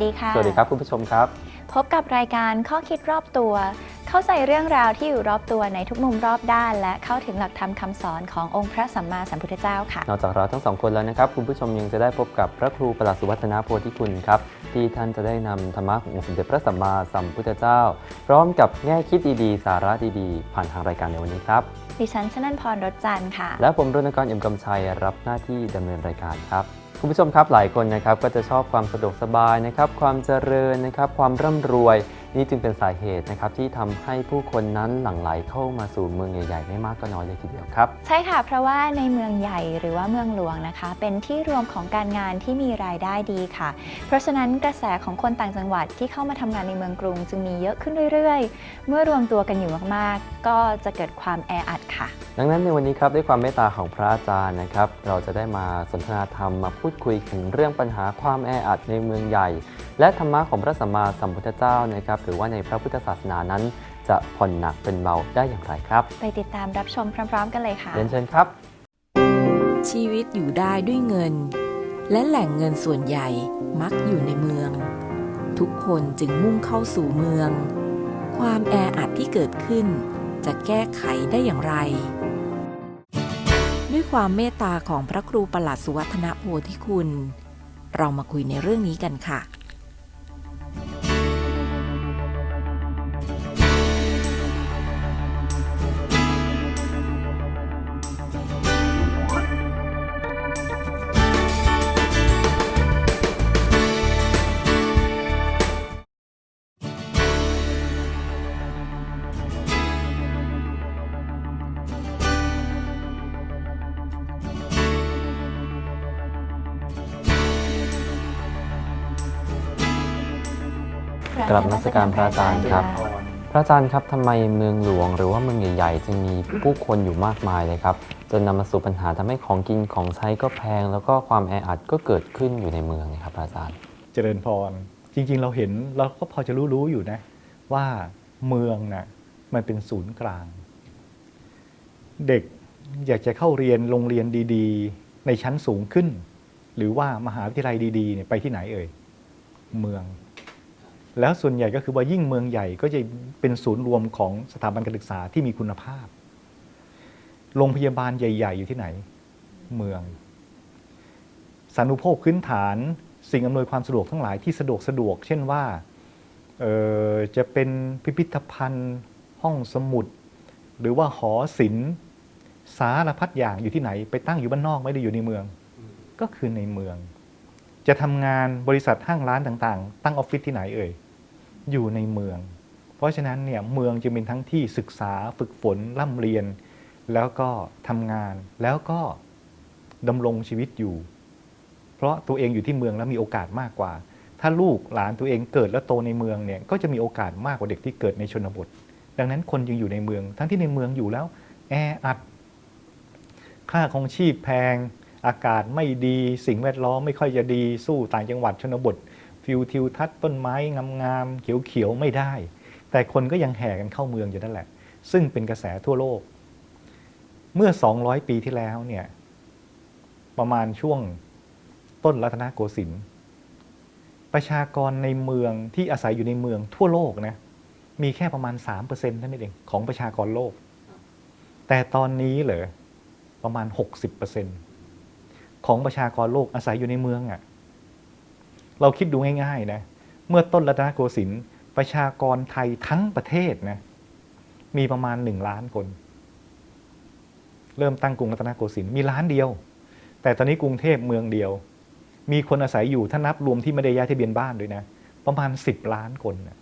สวัสดีค่ะ สวัสดีครับคุณผู้ชมครับ พบกับรายการข้อคิดรอบตัว เข้าใจเรื่องราวที่อยู่รอบตัวในทุกมุมรอบด้าน และเข้าถึงหลักธรรมคำสอนขององค์พระสัมมาสัมพุทธเจ้าค่ะ นอกจากเราทั้งสองคนแล้วนะครับ คุณผู้ชมยังจะได้พบกับพระครูประหลัดสุวัฒนาโพธิคุณครับ ที่ท่านจะได้นำธรรมะขององค์สมเด็จพระสัมมาสัมพุทธเจ้า พร้อมกับแง่คิดดีๆ สาระดีๆ ผ่านทางรายการในวันนี้ครับดิฉันชนันพรรถจันทร์ค่ะ และผมรณกรเอ็มกำชัยรับหน้าที่ดำเนินรายการครับ คุณผู้ชมครับหลายคนนะครับก็จะชอบความสะดวกสบายนะครับความเจริญนะครับความร่ำรวยนี่จึงเป็นสาเหตุนะครับที่ทำให้ผู้คนนั้นหลั่งไหลเข้ามาสู่เมืองใหญ่ๆไม่มากก็น้อยเลยทีเดียวครับ ใช่ค่ะ เพราะว่าในเมืองใหญ่หรือว่าเมืองหลวงนะคะ เป็นที่รวมของการงานที่มีรายได้ดีค่ะ เพราะฉะนั้นกระแสของคนต่างจังหวัดที่เข้ามาทำงานในเมืองกรุง จึงมีเยอะขึ้นเรื่อยๆ เมื่อรวมตัวกันอยู่มากๆ ก็จะเกิดความแออัดค่ะ ดังนั้นในวันนี้ครับด้วยความเมตตาของพระอาจารย์นะครับ เราจะได้มาสนทนาธรรมมาพูดคุยถึงเรื่องปัญหาความแออัดในเมืองใหญ่ และธรรมะของพระสัมมาสัมพุทธเจ้านะครับหรือว่าในพระพุทธศาสนานั้น จะผ่อนหนักเป็นเบาได้อย่างไรครับ ไปติดตามรับชมพร้อม ๆ กันเลยค่ะเรียนเชิญครับ ชีวิตอยู่ได้ด้วยเงิน และแหล่งเงินส่วนใหญ่มักอยู่ในเมือง ทุกคนจึงมุ่งเข้าสู่เมือง ความแออัดที่เกิดขึ้น จะแก้ไขได้อย่างไร ด้วยความเมตตาของพระครูประหลัดสุวัฒนโพธิคุณ เรามาคุยในเรื่องนี้กันค่ะ กลับนมัสการพระอาจารย์ครับ พระอาจารย์ครับทำไมเมืองหลวงหรือว่าเมืองใหญ่ๆจึงมีผู้คนอยู่มากมายเลยครับ จนนำมาสู่ปัญหาทำให้ของกินของใช้ก็แพง แล้วก็ความแออัดก็เกิดขึ้นอยู่ในเมืองนะครับพระอาจารย์ เจริญพร จริงๆ เราเห็นเราก็พอจะรู้รู้อยู่นะ ว่าเมืองน่ะมันเป็นศูนย์กลาง เด็กอยากจะเข้าเรียนโรงเรียนดีๆ ในชั้นสูงขึ้น หรือว่ามหาวิทยาลัยดีๆเนี่ยไปที่ไหนเอ่ยเมือง แล้วส่วนใหญ่ก็คือว่ายิ่งเมืองใหญ่ก็จะเป็นศูนย์รวมของสถาบันการศึกษาที่มีคุณภาพ โรงพยาบาลใหญ่ ๆ อยู่ที่ไหน เมือง สารุโภคพื้นฐาน สิ่งอำนวยความสะดวกทั้งหลายที่สะดวกสะดวก เช่นว่าจะเป็นพิพิธภัณฑ์ ห้องสมุด หรือว่าหอศิลป์สารพัดอย่างอยู่ที่ไหน ไปตั้งอยู่บ้านนอกไม่ได้อยู่ในเมือง ก็คือในเมือง จะทำงานบริษัทห้างร้านต่างๆ ตั้งออฟฟิศที่ไหนเอ่ย อยู่ในเมือง เพราะฉะนั้นเนี่ยเมืองจึงเป็นทั้งที่ศึกษาฝึกฝนร่ำเรียน แล้วก็ทำงานแล้วก็ดำรงชีวิตอยู่ เพราะตัวเองอยู่ที่เมืองแล้วมีโอกาสมากกว่า ถ้าลูกหลานตัวเองเกิดและโตในเมืองเนี่ยก็จะมีโอกาสมากกว่าเด็กที่เกิดในชนบท ดังนั้นคนยังอยู่ในเมือง ทั้งที่ในเมืองอยู่แล้วแออัดค่าของชีพแพง อากาศไม่ดีสิ่งแวดล้อมไม่ค่อยจะดีสู้ต่างจังหวัดชนบทฟิวทิวทัศน์ต้นไม้งามๆเขียวๆไม่ได้ แต่คนก็ยังแห่กันเข้าเมืองอยู่นั่นแหละ ซึ่งเป็นกระแสทั่วโลก เมื่อ 200 ปีที่แล้วเนี่ยประมาณช่วงต้นรัตนโกสินทร์ประชากรในเมืองที่อาศัยอยู่ในเมืองทั่วโลกนะมีแค่ประมาณ 3%เท่านั้นเองของประชากรโลก แต่ตอนนี้เหรอประมาณ 60% ของประชากรโลกอาศัยอยู่ในเมืองอะ่ะ เราคิดดูง่ายๆนะ เมื่อต้นรัตนโกสินทร์ประชากรไทยทั้งประเทศนะ มีประมาณ1ล้านคน เริ่มตั้งกรุงรัตนโกสินทร์มีล้านเดียว แต่ตอนนี้กรุงเทพเมืองเดียว มีคนอาศัยอยู่ถ้านับรวมที่ไม่ได้ย้ายทะเบียนบ้านด้วยนะ ประมาณ10ล้านคนนะ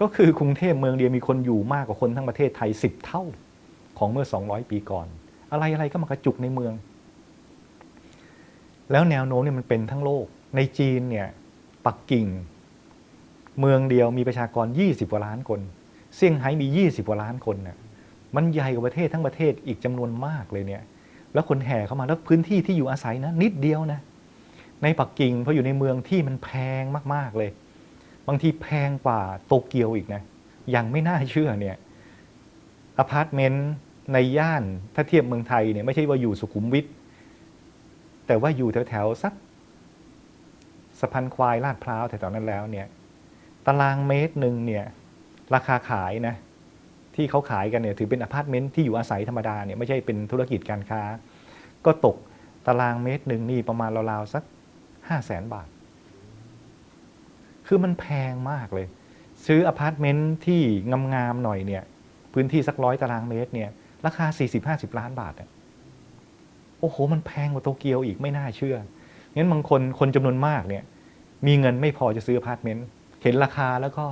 ก็คือกรุงเทพเมืองเดียวมีคนอยู่มากกว่าคนทั้งประเทศไทย10เท่าของเมื่อ200ปีก่อน อะไรอะไรก็มากระจุกในเมือง แล้วแนวโน้มเนี่ยมันเป็นทั้งโลก ในจีนเนี่ยปักกิ่ง เมืองเดียวมีประชากร 20กว่าล้านคนเซี่ยงไฮ้มี 20กว่าล้านคนน่ะมันใหญ่กว่าประเทศทั้งประเทศอีกจำนวนมากเลยเนี่ย แล้วคนแห่เข้ามาแล้วพื้นที่ที่อยู่อาศัยนะนิดเดียวนะ ในปักกิ่งเพราะอยู่ในเมืองที่มันแพงมากๆเลย บางทีแพงกว่าโตเกียวอีกนะยังไม่น่าเชื่อเนี่ยอพาร์ตเมนต์ในย่านถ้าเทียบเมืองไทยเนี่ยไม่ใช่ว่าอยู่สุขุมวิท แต่ว่าอยู่แถวๆสักสะพานควายลาดพร้าวแต่ตอนนั้นแล้วเนี่ย ตารางเมตรหนึ่งเนี่ย ราคาขายนะ ที่เขาขายกันเนี่ยถือเป็นอพาร์ตเมนต์ที่อยู่อาศัยธรรมดาเนี่ยไม่ใช่เป็นธุรกิจการค้า ก็ตกตารางเมตรหนึ่งนี่ประมาณราวๆสักห้าแสนบาท คือมันแพงมากเลย ซื้ออพาร์ตเมนต์ที่งามๆหน่อยเนี่ย พื้นที่สักร้อยตารางเมตรเนี่ย ราคา 40-50 ล้านบาทอะ โอ้โห มันแพงกว่าโตเกียวอีกไม่น่าเชื่องั้นบางคนคนจำนวนมากเนี่ยมีเงินไม่พอจะซื้ออพาร์ตเมนต์เห็นราคาแล้วก็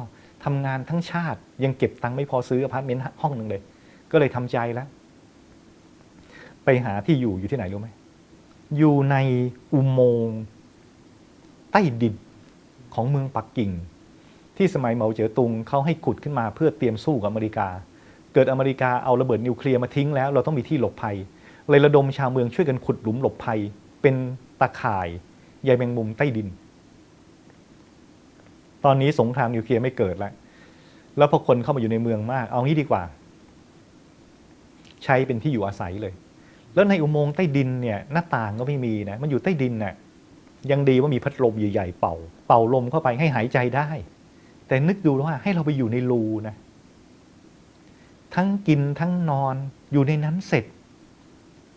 ทำงานทั้งชาติ ยังเก็บตังค์ไม่พอซื้ออพาร์ตเมนต์ห้องหนึ่งเลย ก็เลยทำใจแล้ว ไปหาที่อยู่อยู่ที่ไหนรู้ไหมอยู่ในอุโมงค์ใต้ดินของเมืองปักกิ่ง ที่สมัยเหมาเจ๋อตุงเขาให้ขุดขึ้นมาเพื่อเตรียมสู้กับอเมริกา เกิดอเมริกาเอาระเบิดนิวเคลียร์มาทิ้งแล้ว เราต้องมีที่หลบภัย เลยระดมชาวเมืองช่วยกันขุดหลุมหลบภัย เป็นตาข่ายใยแมงมุมใต้ดิน ตอนนี้สงครามนิวเคลียร์ไม่เกิดแล้ว แล้วพอคนเข้ามาอยู่ในเมืองมาก เอางี้ดีกว่า ใช้เป็นที่อยู่อาศัยเลย แล้วในอุโมงค์ใต้ดินเนี่ยหน้าต่างก็ไม่มีนะ มันอยู่ใต้ดินน่ะยังดีว่ามีพัดลมใหญ่ๆเป่า เป่าลมเข้าไปให้หายใจได้ แต่นึกดูว่าให้เราไปอยู่ในรูนะ ทั้งกินทั้งนอนอยู่ในนั้นเสร็จ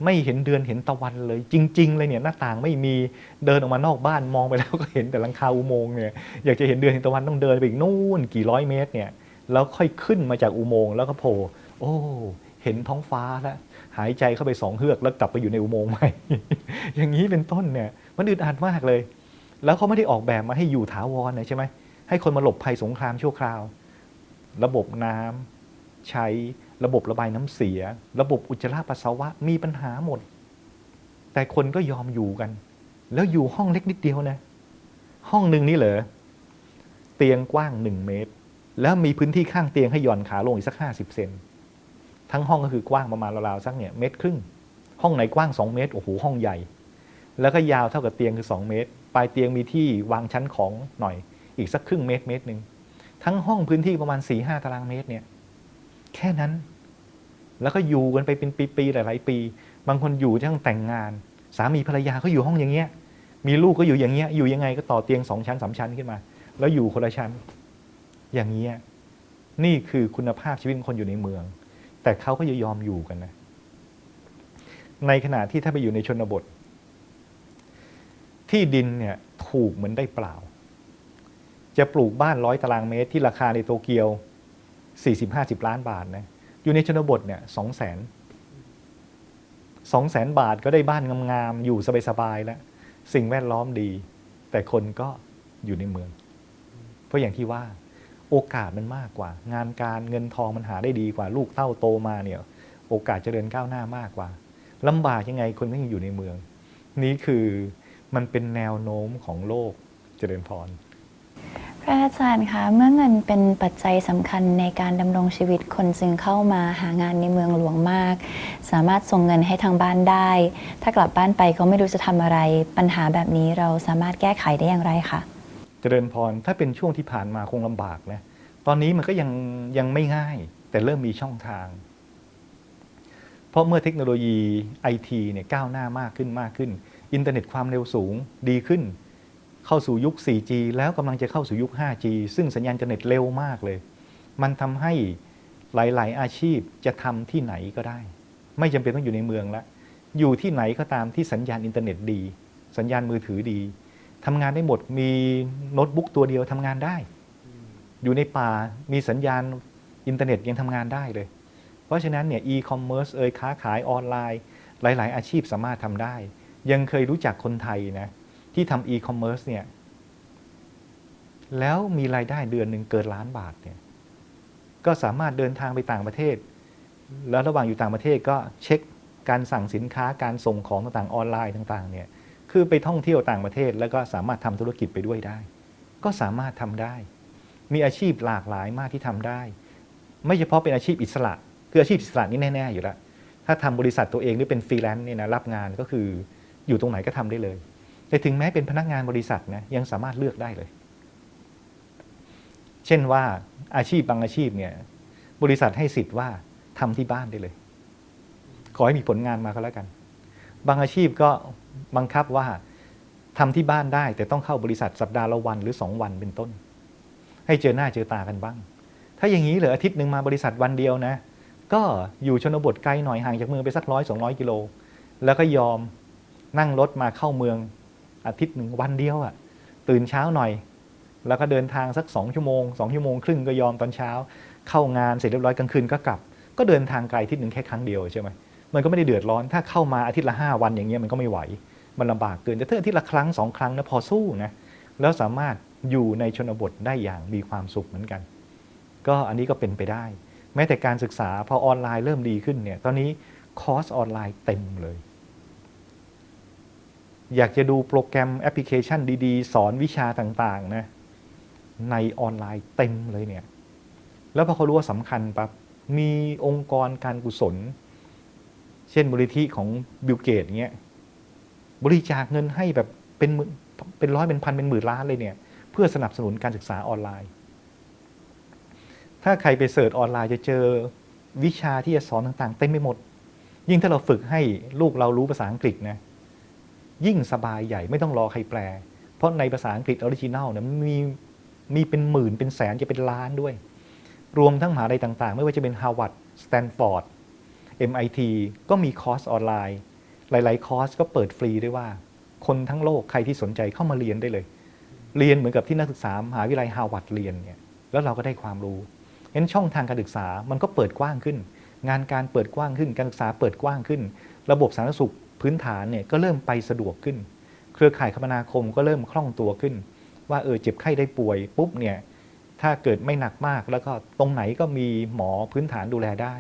ไม่เห็นเดือนเห็นตะวันเลย จริง ๆ เลยเนี่ยหน้าต่างไม่มีเดินออกมานอกบ้านมองไปแล้วก็เห็นแต่หลังคาอุโมงค์เนี่ยอยากจะเห็นเดือนเห็นตะวันต้องเดินไปอีกนู่นกี่ร้อยเมตรเนี่ยแล้วค่อยขึ้นมาจากอุโมงค์แล้วก็โผล่โอ้เห็นท้องฟ้าแล้วหายใจเข้าไปสองเฮือกแล้วกลับไปอยู่ในอุโมงค์ใหม่อย่างนี้เป็นต้นเนี่ยมันอึดอัดมากเลย แล้วเขาไม่ได้ออกแบบมาให้อยู่ถาวรนะใช่ไหมให้คนมาหลบภัยสงครามชั่วคราว ระบบน้ำใช้ ระบบระบายน้ำเสีย ระบบอุจจาระปัสสาวะมีปัญหาหมด แต่คนก็ยอมอยู่กัน แล้วอยู่ห้องเล็กนิดเดียวนะ ห้องหนึ่งนี่เหรอเตียงกว้างหนึ่งเมตร แล้วมีพื้นที่ข้างเตียงให้หย่อนขาลงอีกสักห้าสิบเซนทั้งห้องก็คือกว้างประมาณราวๆสักเนี่ยเมตรครึ่ง ห้องไหนกว้าง2เมตรโอ้โหห้องใหญ่ แล้วก็ยาวเท่ากับเตียงคือ2เมตร ปลายเตียงมีที่วางชั้นของหน่อย อีกสักครึ่งเมตรเมตรหนึ่งทั้งห้องพื้นที่ประมาณ4ี่ห้าตารางเมตรเนี่ย แค่นั้น แล้วก็อยู่กันไปเป็นปีๆหลาย ๆ ปี บางคนอยู่ทั้งแต่งงาน สามีภรรยาก็อยู่ห้องอย่างเงี้ย มีลูกก็อยู่อย่างเงี้ย อยู่ยังไงก็ต่อเตียงสองชั้นสามชั้นขึ้นมา แล้วอยู่คนละชั้น อย่างเงี้ย นี่คือคุณภาพชีวิตคนอยู่ในเมือง แต่เขาก็ยอมอยู่กันนะ ในขณะที่ถ้าไปอยู่ในชนบท ที่ดินเนี่ยถูกเหมือนได้เปล่า จะปลูกบ้านร้อยตารางเมตรที่ราคาในโตเกียว 40-50 ล้านบาทนะ อยู่ในชนบทเนี่ยสองแสนสองแสนบาทก็ได้บ้านงามๆอยู่สบายๆแล้ว สิ่งแวดล้อมดี แต่คนก็อยู่ในเมือง เพราะอย่างที่ว่า โอกาสมันมากกว่า งานการเงินทองมันหาได้ดีกว่า ลูกเต้าโตมาเนี่ย โอกาสเจริญก้าวหน้ามากกว่าลำบากยังไงคนก็ยังอยู่ในเมือง นี้คือมันเป็นแนวโน้มของโลกเจริญพร พระอาจารย์คะเมื่อเงินเป็นปัจจัยสำคัญในการดำรงชีวิตคนจึงเข้ามาหางานในเมืองหลวงมาก สามารถส่งเงินให้ทางบ้านได้ ถ้ากลับบ้านไปก็ไม่รู้จะทำอะไร ปัญหาแบบนี้เราสามารถแก้ไขได้อย่างไรคะเจริญพรถ้าเป็นช่วงที่ผ่านมาคงลำบากนะตอนนี้มันก็ยังยังไม่ง่าย แต่เริ่มมีช่องทาง เพราะเมื่อเทคโนโลยีไอทีเนี่ยก้าวหน้ามากขึ้นมากขึ้น อินเทอร์เน็ตความเร็วสูงดีขึ้น เข้าสู่ยุค 4G แล้วกำลังจะเข้าสู่ยุค 5G ซึ่งสัญญาณอินเทอร์เน็ตเร็วมากเลย มันทำให้หลาย ๆ อาชีพจะทำที่ไหนก็ได้ ไม่จำเป็นต้องอยู่ในเมืองละ อยู่ที่ไหนก็ตามที่สัญญาณอินเทอร์เน็ตดี สัญญาณมือถือดีทำงานได้หมดมีโน้ตบุ๊กตัวเดียวทำงานได้ อยู่ในป่ามีสัญญาณอินเทอร์เน็ตยังทำงานได้เลย เพราะฉะนั้นเนี่ยอีคอมเมิร์ซเอ่ยค้าขายออนไลน์ หลาย ๆ อาชีพสามารถทำได้ ยังเคยรู้จักคนไทยนะ ที่ทำอีคอมเมิร์ซเนี่ย แล้วมีรายได้เดือนหนึ่งเกินล้านบาทเนี่ย ก็สามารถเดินทางไปต่างประเทศ แล้วระหว่างอยู่ต่างประเทศก็เช็คการสั่งสินค้าการส่งของต่างๆออนไลน์ต่างๆเนี่ย คือไปท่องเที่ยวต่างประเทศ แล้วก็สามารถทำธุรกิจไปด้วยได้ ก็สามารถทำได้ มีอาชีพหลากหลายมากที่ทำได้ ไม่เฉพาะเป็นอาชีพอิสระ คืออาชีพอิสระนี่แน่ๆอยู่แล้ว ถ้าทำบริษัทตัวเองหรือเป็นฟรีแลนซ์เนี่ยนะรับงานก็คืออยู่ตรงไหนก็ทำได้เลย แต่ถึงแม้เป็นพนักงานบริษัทนะยังสามารถเลือกได้เลย เช่นว่าอาชีพบางอาชีพเนี่ยบริษัทให้สิทธิ์ว่าทำที่บ้านได้เลย ขอให้มีผลงานมาก็แล้วกัน บางอาชีพก็บังคับว่าทำที่บ้านได้ แต่ต้องเข้าบริษัทสัปดาห์ละวันหรือ 2 วันเป็นต้น ให้เจอหน้าเจอตากันบ้าง ถ้าอย่างนี้เหลืออาทิตย์หนึ่งมาบริษัทวันเดียวนะ ก็อยู่ชนบทไกลหน่อยห่างจากเมืองไปสักร้อยสองร้อยกิโล แล้วก็ยอมนั่งรถมาเข้าเมือง อาทิตย์หนึ่งวันเดียวอะ่ะตื่นเช้าหน่อย แล้วก็เดินทางสักสองชั่วโมงสองชั่วโมงครึ่งก็ยอมตอนเช้า เข้างานเสร็จเรียบร้อยกลางคืนก็กลับ ก็เดินทางไกลอาทิตย์หนึ่งแค่ครั้งเดียวใช่ไหมมันก็ไม่ได้เดือดร้อนถ้าเข้ามาอาทิตย์ละห้าวันอย่างเงี้ยมันก็ไม่ไหว มันลำบากเกินแต่ถ้าอาทิตย์ละครั้งสองครั้งนะพอสู้นะแล้วสามารถอยู่ในชนบทได้อย่างมีความสุขเหมือนกัน ก็อันนี้ก็เป็นไปได้ แม้แต่การศึกษาพอออนไลน์เริ่มดีขึ้นเนี่ยตอนนี้คอร์สออนไลน์เต็มเลย อยากจะดูโปรแกรมแอปพลิเคชันดีๆ สอนวิชาต่างๆนะในออนไลน์เต็มเลยเนี่ย แล้วพอเขารู้ว่าสำคัญปั๊บมีองค์กรการกุศล เช่นบริธิของบิลเกตเงี้ยบริจาคเงินให้แบบเป็นเป็นร้อยเป็นพันเป็นหมื่นล้านเลยเนี่ย เพื่อสนับสนุนการศึกษาออนไลน์ ถ้าใครไปเสิร์ชออนไลน์จะเจอวิชาที่จะสอนต่างๆ เต็มไปหมด ยิ่งถ้าเราฝึกให้ลูกเรารู้ภาษาอังกฤษนะ ยิ่งสบายใหญ่ไม่ต้องรอใครแปล เพราะในภาษาอังกฤษออริจินัลเนี่ยมันมีมีเป็นหมื่นเป็นแสนจะเป็นล้านด้วย รวมทั้งมหาลัยต่างๆ ไม่ว่าจะเป็น Harvard Stanford MIT ก็มีคอร์สออนไลน์ หลาย ๆ คอร์สก็เปิดฟรีด้วยว่า คนทั้งโลกใครที่สนใจเข้ามาเรียนได้เลย เรียนเหมือนกับที่นักศึกษามหาวิทยาลัยฮาร์วาร์ดเรียนเนี่ยแล้วเราก็ได้ความรู้งั้นช่องทางการศึกษามันก็เปิดกว้างขึ้น งานการเปิดกว้างขึ้น การศึกษาเปิดกว้างขึ้น ระบบสาธารณสุข พื้นฐานเนี่ยก็เริ่มไปสะดวกขึ้น เครือข่ายคมนาคมก็เริ่มคล่องตัวขึ้น ว่าเออเจ็บไข้ได้ป่วยปุ๊บเนี่ยถ้าเกิดไม่หนักมากแล้วก็ตรงไหนก็มีหมอพื้นฐานดูแลได้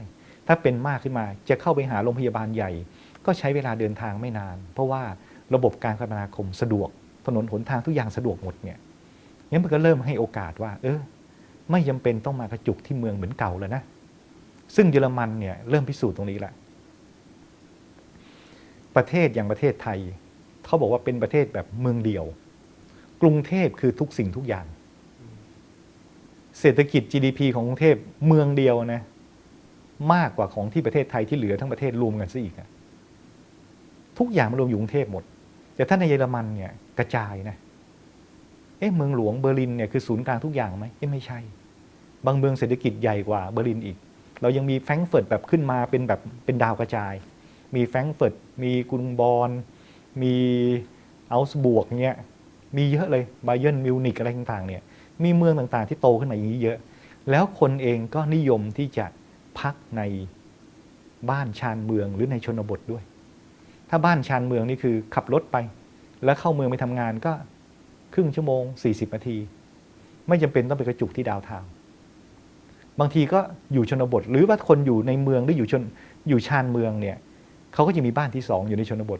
ถ้าเป็นมากขึ้นมาจะเข้าไปหาโรงพยาบาลใหญ่ ก็ใช้เวลาเดินทางไม่นาน เพราะว่าระบบการคมนาคมสะดวก ถนนหนทางทุกอย่างสะดวกหมดเนี่ยงั้นมันก็เริ่มให้โอกาสว่า เออ ไม่จำเป็นต้องมากระจุกที่เมืองเหมือนเก่าแล้วนะ ซึ่งเยอรมันเนี่ยเริ่มพิสูจน์ตรงนี้แหละ ประเทศอย่างประเทศไทย เขาบอกว่าเป็นประเทศแบบเมืองเดียว กรุงเทพคือทุกสิ่งทุกอย่าง เศรษฐกิจ GDP ของกรุงเทพเมืองเดียวนะ มากกว่าของที่ประเทศไทยที่เหลือทั้งประเทศรวมกันซะอีกนะทุกอย่างมารวมอยู่กรุงเทพหมด แต่ถ้าในเยอรมันเนี่ยกระจายนะ เอ๊ะเมืองหลวงเบอร์ลินเนี่ยคือศูนย์กลางทุกอย่างไหมเอ๊ะไม่ใช่ บางเมืองเศรษฐกิจใหญ่กว่าเบอร์ลินอีก เรายังมีแฟรงก์เฟิร์ตแบบขึ้นมาเป็นแบบเป็นดาวกระจาย มีแฟรงก์เฟิร์ตมีกรุงบอนมีอัลส์บวกเนี่ยมีเยอะเลยไบเยนมิวนิกอะไรต่างๆเนี่ยมีเมืองต่างๆที่โตขึ้นมาอย่างนี้เยอะ แล้วคนเองก็นิยมที่จะพักในบ้านชานเมืองหรือในชนบทด้วย ถ้าบ้านชานเมืองนี่คือขับรถไป แล้วเข้าเมืองไปทำงานก็ครึ่งชั่วโมง 40นาที ไม่จำเป็นต้องไปกระจุกที่ดาวเทาวบางทีก็อยู่ชนบท หรือว่าคนอยู่ในเมืองหรืออยู่ชนอยู่ชานเมืองเนี่ย เขาก็จะมีบ้านที่สองอยู่ในชนบท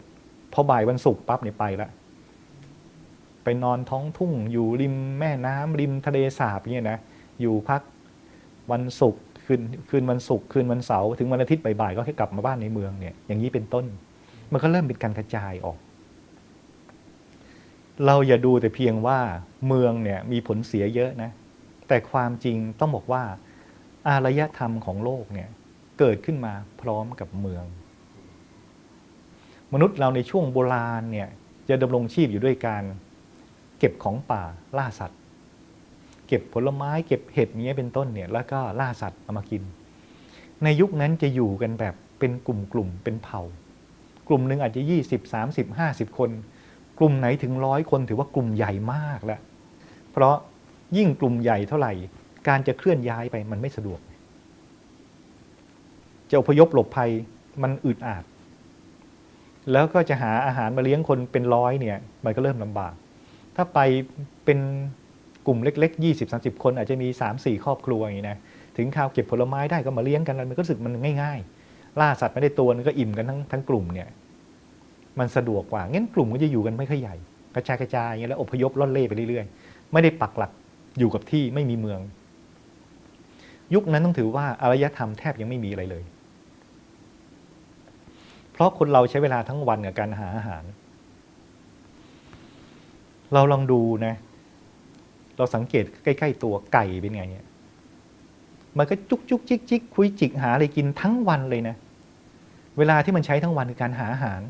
พอบ่ายวันศุกร์ปั๊บเนี่ยไปละไปนอนท้องทุ่งอยู่ริมแม่น้ำริมทะเลสาบเนี่ยนะอยู่พักวันศุกร์คืนคืนวันศุกร์คืนวันเสาร์ถึงวันอาทิตย์บ่ายๆก็แค่กลับมาบ้านในเมืองเนี่ยอย่างนี้เป็นต้น มันก็เริ่มเป็นการกระจายออก เราอย่าดูแต่เพียงว่าเมืองเนี่ยมีผลเสียเยอะนะ แต่ความจริงต้องบอกว่า อารยธรรมของโลกเนี่ยเกิดขึ้นมาพร้อมกับเมือง มนุษย์เราในช่วงโบราณเนี่ยจะดำรงชีพอยู่ด้วยการเก็บของป่าล่าสัตว์ เก็บผลไม้เก็บเห็ดเนี้ยเป็นต้นเนี่ยแล้วก็ล่าสัตว์เอามากิน ในยุคนั้นจะอยู่กันแบบเป็นกลุ่มๆเป็นเผ่า กลุ่มหนึ่งอาจจะ 20 30 50 คน กลุ่มไหนถึงร้อยคนถือว่ากลุ่มใหญ่มากแล้วเพราะยิ่งกลุ่มใหญ่เท่าไหร่ การจะเคลื่อนย้ายไปมันไม่สะดวกจะอพยพหลบภัยมันอึดอัด แล้วก็จะหาอาหารมาเลี้ยงคนเป็นร้อยเนี่ยมันก็เริ่มลำบาก ถ้าไปเป็นกลุ่มเล็ก ๆ 20-30 คนอาจจะมี 3-4 ครอบครัวอย่างนี้นะถึงข้าวเก็บผลไม้ได้ก็มาเลี้ยงกันมันก็รู้สึกมันง่าย ๆ ล่าสัตว์ไม่ได้ตัวนึงก็อิ่มกันทั้งทั้งกลุ่มเนี่ยมันสะดวกกว่างั้นกลุ่มก็จะอยู่กันไม่ค่อยใหญ่กระจายกระจายอย่างเงี้ยแล้วอพยพล่อนเล่ไปเรื่อยๆ ไม่ได้ปักหลักอยู่กับที่ไม่มีเมือง ยุคนั้นต้องถือว่าอารยธรรมแทบยังไม่มีอะไรเลย เพราะคนเราใช้เวลาทั้งวันกับการหาอาหาร เราลองดูนะ เราสังเกตใกล้ ๆ ตัวไก่เป็นไงเนี่ยมันก็จุกจุกจิกจิกคุยจิกหาอะไรกินทั้งวันเลยนะ เวลาที่มันใช้ทั้งวันคือการหาอาหาร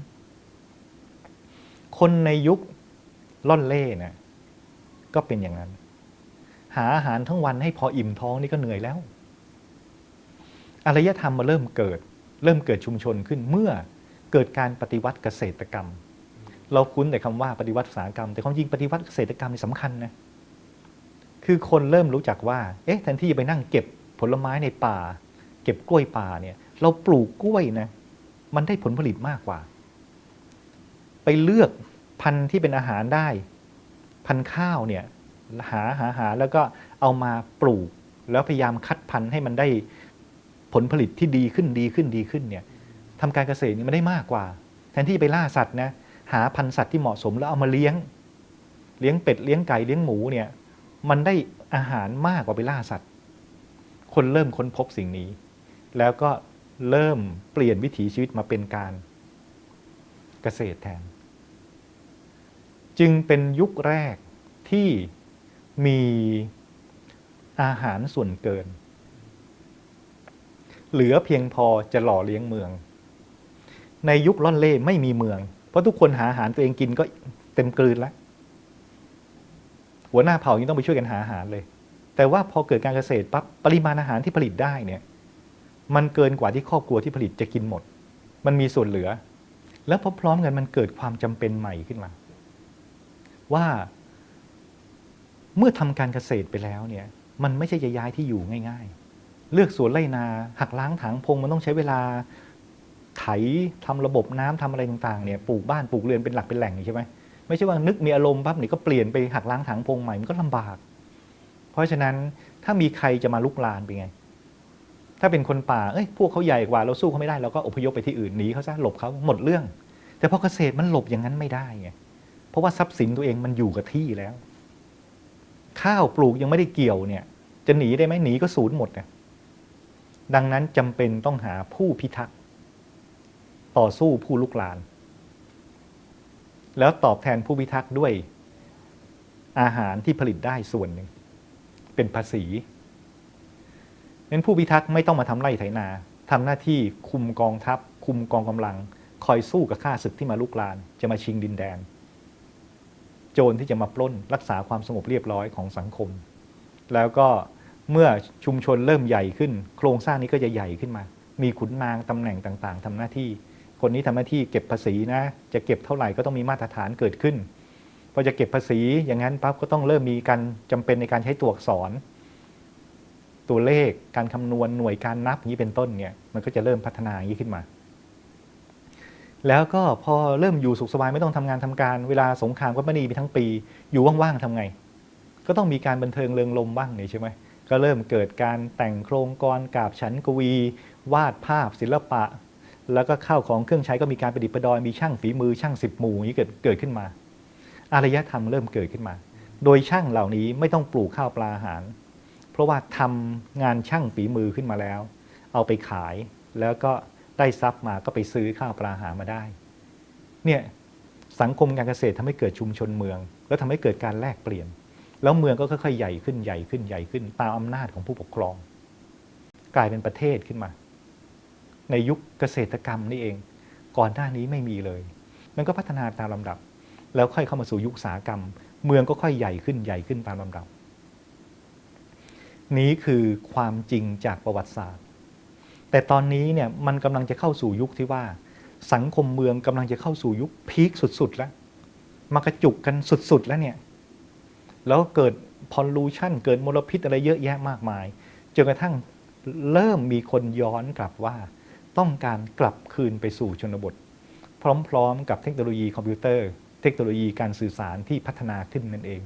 คนในยุคล่อนเล่เนี่ยก็เป็นอย่างนั้น หาอาหารทั้งวันให้พออิ่มท้องนี่ก็เหนื่อยแล้วอารยธรรมมาเริ่มเกิด เริ่มเกิดชุมชนขึ้นเมื่อเกิดการปฏิวัติเกษตรกรรม เราคุ้นแต่คำว่าปฏิวัติอุตสาหกรรม แต่ความจริงปฏิวัติเกษตรกรรมนี่สำคัญนะคือคนเริ่มรู้จักว่าเอ๊ะแทนที่จะไปนั่งเก็บผลไม้ในป่า เก็บกล้วยป่าเนี่ยเราปลูกกล้วยนะมันได้ผลผลิตมากกว่า ไปเลือกพันธุ์ที่เป็นอาหารได้ พันธุ์ข้าวเนี่ยหาหาหาแล้วก็เอามาปลูก แล้วพยายามคัดพันธุ์ให้มันได้ ผลผลิตที่ดีขึ้นดีขึ้นดีขึ้นเนี่ยทำการเกษตรนี่มันได้มากกว่า แทนที่ไปล่าสัตว์นะหาพันธุ์สัตว์ที่เหมาะสมแล้วเอามาเลี้ยง เลี้ยงเป็ดเลี้ยงไก่เลี้ยงหมูเนี่ยมันได้อาหารมากกว่าไปล่าสัตว์ คนเริ่มค้นพบสิ่งนี้ แล้วก็เริ่มเปลี่ยนวิถีชีวิตมาเป็นการเกษตรแทน จึงเป็นยุคแรกที่มีอาหารส่วนเกิน เหลือเพียงพอจะหล่อเลี้ยงเมือง ในยุคล่อนเล่ไม่มีเมือง เพราะทุกคนหาอาหารตัวเองกินก็เต็มกลืนแล้วหัวหน้าเผ่ายังต้องไปช่วยกันหาอาหารเลย แต่ว่าพอเกิดการเกษตรปั๊บปริมาณอาหารที่ผลิตได้เนี่ย มันเกินกว่าที่ครอบครัวที่ผลิตจะกินหมด มันมีส่วนเหลือ แล้วพร้อมๆกันมันเกิดความจำเป็นใหม่ขึ้นมา ว่าเมื่อทำการเกษตรไปแล้วเนี่ย มันไม่ใช่จะย้ายที่อยู่ง่าย ๆ เลือกสวนไรนา หักล้างถางพงมันต้องใช้เวลาไถทำระบบน้ำทำอะไรต่างๆเนี่ยปลูกบ้านปลูกเรือนเป็นหลักเป็นแหล่งใช่ไหมไม่ใช่ว่านึกมีอารมณ์ปั๊บนี่ก็เปลี่ยนไปหักล้างถางพงใหม่มันก็ลำบาก เพราะฉะนั้นถ้ามีใครจะมาลุกลานเป็นไง ถ้าเป็นคนป่าเอ้ยพวกเขาใหญ่กว่าเราสู้เขาไม่ได้เราก็อพยพไปที่อื่นหนีเขาซะหลบเขาหมดเรื่อง แต่พอเกษตรมันหลบอย่างนั้นไม่ได้ไงเพราะว่าทรัพย์สินตัวเองมันอยู่กับที่แล้ว ข้าวปลูกยังไม่ได้เกี่ยวเนี่ย จะหนีได้ไหมหนีก็สูญหมดนะ ดังนั้นจำเป็นต้องหาผู้พิทักษ์ต่อสู้ผู้ลุกลาน แล้วตอบแทนผู้พิทักษ์ด้วยอาหารที่ผลิตได้ส่วนหนึ่ง เป็นภาษีนั้นผู้พิทักษ์ไม่ต้องมาทำไร่ไถนาทำหน้าที่คุมกองทัพ คุมกองกำลัง คอยสู้กับข้าศึกที่มาลุกลาน จะมาชิงดินแดน โจรที่จะมาปล้นรักษาความสงบเรียบร้อยของสังคม แล้วก็ เมื่อชุมชนเริ่มใหญ่ขึ้น โครงสร้างนี้ก็จะใหญ่ขึ้นมา มีขุนนางตำแหน่งต่างๆทำหน้าที่ คนนี้ทำหน้าที่เก็บภาษีนะ จะเก็บเท่าไหร่ก็ต้องมีมาตรฐานเกิดขึ้นพอจะเก็บภาษีอย่างนั้นปั๊บก็ต้องเริ่มมีการจำเป็นในการใช้ตัวอักษร ตัวเลขการคำนวณหน่วยการนับอย่างนี้เป็นต้นเนี่ยมันก็จะเริ่มพัฒนาอย่างนี้ขึ้นมา แล้วก็พอเริ่มอยู่สุขสบายไม่ต้องทำงานทำการเวลาสงครามก็ไม่ดีไปทั้งปี อยู่ว่างๆทำไง ก็ต้องมีการบันเทิงเริงรมบ้างนี่ใช่ไหม ก็เริ่มเกิดการแต่งโครงกรกาบฉันกวี วาดภาพศิลปะ แล้วก็ข้าวของเครื่องใช้ก็มีการประดิษฐ์ประดอยมีช่างฝีมือช่างสิบหมู่อย่างนี้เกิดเกิดขึ้นมา อารยธรรมเริ่มเกิดขึ้นมา โดยช่างเหล่านี้ไม่ต้องปลูกข้าวปลาอาหาร เพราะว่าทำงานช่างฝีมือขึ้นมาแล้ว เอาไปขายแล้วก็ได้ทรัพย์มาก็ไปซื้อข้าวปลาอาหารมาได้ เนี่ยสังคมการเกษตรทำให้เกิดชุมชนเมือง แล้วทำให้เกิดการแลกเปลี่ยน แล้วเมืองก็ค่อยๆใหญ่ขึ้นใหญ่ขึ้นใหญ่ขึ้น ตามอำนาจของผู้ปกครอง กลายเป็นประเทศขึ้นมา ในยุคเกษตรกรรมนี่เอง ก่อนหน้านี้ไม่มีเลย มันก็พัฒนาตามลำดับ แล้วค่อยเข้ามาสู่ยุคสาหกรรม เมืองก็ค่อยใหญ่ขึ้นใหญ่ขึ้นตามลำดับ นี้คือความจริงจากประวัติศาสตร์ แต่ตอนนี้เนี่ยมันกำลังจะเข้าสู่ยุคที่ว่า สังคมเมืองกำลังจะเข้าสู่ยุคพีคสุดๆแล้วมากระจุกกันสุดๆแล้วเนี่ย แล้วเกิดพอลูชันเกิดมลพิษอะไรเยอะแยะมากมายจนกระทั่งเริ่มมีคนย้อนกลับว่า ต้องการกลับคืนไปสู่ชนบท พร้อมๆ กับเทคโนโลยีคอมพิวเตอร์ เทคโนโลยีการสื่อสารที่พัฒนาขึ้นนั่นเอง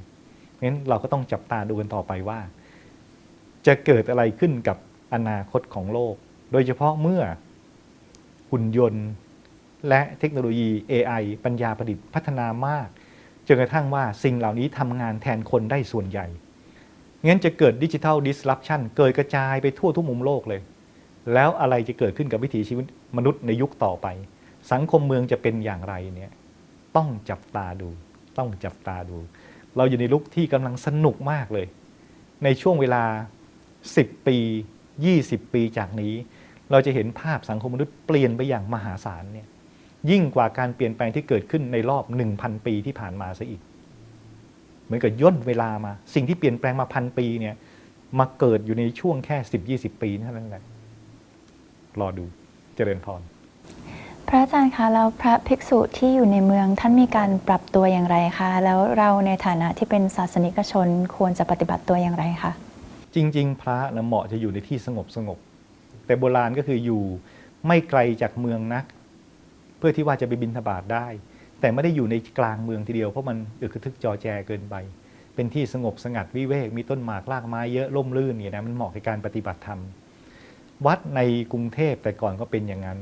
งั้นเราก็ต้องจับตาดูกันต่อไปว่า จะเกิดอะไรขึ้นกับอนาคตของโลก โดยเฉพาะเมื่อหุ่นยนต์ และเทคโนโลยี AI ปัญญาประดิษฐ์พัฒนามาก จนกระทั่งว่าสิ่งเหล่านี้ทำงานแทนคนได้ส่วนใหญ่งั้นจะเกิดดิจิทัลดิสล p ปชันเกิดกระจายไปทั่วทุกมุมโลกเลย แล้วอะไรจะเกิดขึ้นกับวิถีชีวิตมนุษย์ในยุคต่อไป สังคมเมืองจะเป็นอย่างไรเนี่ยต้องจับตาดู ต้องจับตาดู เราอยู่ในลุกที่กำลังสนุกมากเลย ในช่วงเวลา 10 ปี 20 ปีจากนี้ เราจะเห็นภาพสังคมมนุษย์เปลี่ยนไปอย่างมหาศาลเนี่ย ยิ่งกว่าการเปลี่ยนแปลงที่เกิดขึ้นในรอบ 1,000 ปีที่ผ่านมาซะอีก เหมือนกับย่นเวลามา สิ่งที่เปลี่ยนแปลงมาพันปีเนี่ยมาเกิดอยู่ในช่วงแค่ 10-20 ปีเท่านั้นแหละรอดูเจริญพรพระอาจารย์คะแล้วพระภิกษุที่อยู่ในเมืองท่านมีการปรับตัวอย่างไรคะ แล้วเราในฐานะที่เป็นศาสนิกชนควรจะปฏิบัติตัวอย่างไรคะจริง ๆ พระนะเหมาะจะอยู่ในที่สงบสงบแต่โบราณก็คืออยู่ไม่ไกลจากเมืองนัก เพื่อที่ว่าจะไปบินทบาทได้ แต่ไม่ได้อยู่ในกลางเมืองทีเดียวเพราะมันอึกทึกจอแจเกินไป เป็นที่สงบสงัดวิเวกมีต้นหมากรากไม้เยอะร่มรื่นเนี่ยนะมันเหมาะกับการปฏิบัติธรรมวัดในกรุงเทพแต่ก่อนก็เป็นอย่างนั้น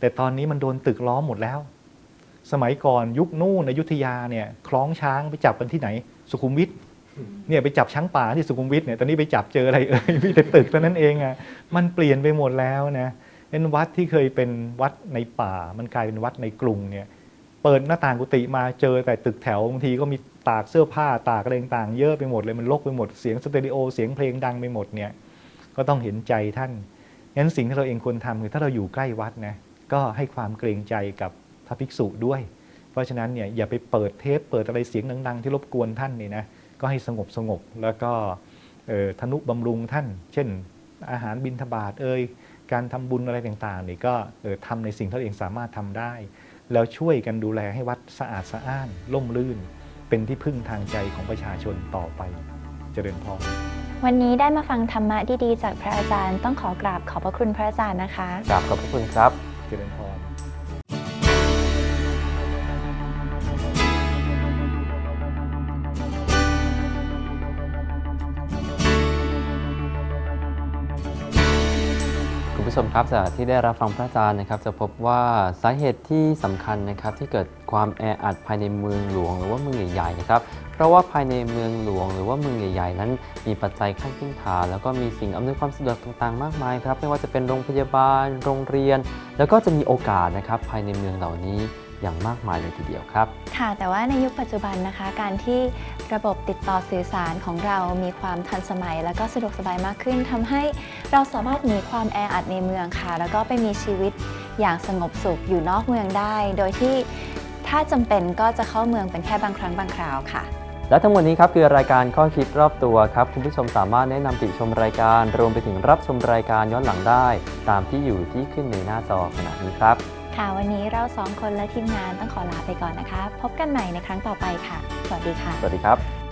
แต่ตอนนี้มันโดนตึกล้อมหมดแล้ว สมัยก่อนยุคนู่นอยุธยาเนี่ยคล้องช้างไปจับกันที่ไหน สุขุมวิทเนี่ยไปจับช้างป่าที่สุขุมวิทเนี่ยตอนนี้ไปจับเจออะไรเอ่ยมีแต่ตึกเท่านั้นเองอะมันเปลี่ยนไปหมดแล้วนะ เป็นวัดที่เคยเป็นวัดในป่า มันกลายเป็นวัดในกรุงเนี่ยเปิดหน้าต่างกุฏิมาเจอแต่ตึกแถวบางทีก็มีตากเสื้อผ้าตากอะไรต่างๆเยอะไปหมดเลยมันรกไปหมดเสียงสเตอริโอเสียงเพลงดังไปหมดเนี่ยก็ต้องเห็นใจท่านงั้นสิ่งที่เราเองควรทำคือถ้าเราอยู่ใกล้วัดนะก็ให้ความเกรงใจกับพระภิกษุด้วย เพราะฉะนั้นเนี่ยอย่าไปเปิดเทปเปิดอะไรเสียงดังๆ ที่รบกวนท่านนี่นะก็ให้สงบสงบแล้วก็เอ่อทนุบำรุงท่าน เช่น อาหารบิณฑบาตเอ่ย การทำบุญอะไรต่างๆนี่ก็เอ่อทำในสิ่งที่เราเองสามารถทำได้ แล้วช่วยกันดูแลให้วัดสะอาดสะอ้านร่มรื่น เป็นที่พึ่งทางใจของประชาชนต่อไปเจริญพรวันนี้ได้มาฟังธรรมะดีๆจากพระอาจารย์ต้องขอกราบขอบพระคุณพระอาจารย์นะคะกราบขอบพระคุณครับเจริญพร ผู้ชมครับจากที่ได้รับฟังพระอาจารย์นะครับ จะพบว่าสาเหตุที่สำคัญนะครับที่เกิดความแออัดภายในเมืองหลวง หรือว่าเมืองใหญ่ๆนะครับเพราะว่าภายในเมืองหลวง หรือว่าเมืองใหญ่ๆ นั้น มีปัจจัยขั้นพื้นฐานแล้วก็มีสิ่งอำนวยความสะดวกต่างๆ มากมายครับไม่ว่าจะเป็นโรงพยาบาล โรงเรียน แล้วก็จะมีโอกาสนะครับภายในเมืองเหล่านี้ อย่างมากมายเลยทีเดียวครับ ค่ะแต่ว่าในยุคปัจจุบันนะคะ การที่ระบบติดต่อสื่อสารของเรามีความทันสมัย แล้วก็สะดวกสบายมากขึ้นทำให้เราสามารถหนีความแออัดในเมืองค่ะ แล้วก็ไปมีชีวิตอย่างสงบสุขอยู่นอกเมืองได้ โดยที่ถ้าจำเป็นก็จะเข้าเมืองเป็นแค่บางครั้งบางคราวค่ะ และทั้งหมดนี้ครับคือรายการข้อคิดรอบตัวครับ คุณผู้ชมสามารถแนะนำติชมรายการ รวมไปถึงรับชมรายการย้อนหลังได้ ตามที่อยู่ที่ขึ้นในหน้าจอขณะนี้ครับ ค่ะวันนี้เราสองคนและทีมงานต้องขอลาไปก่อนนะคะ พบกันใหม่ในครั้งต่อไปค่ะ สวัสดีค่ะ สวัสดีครับ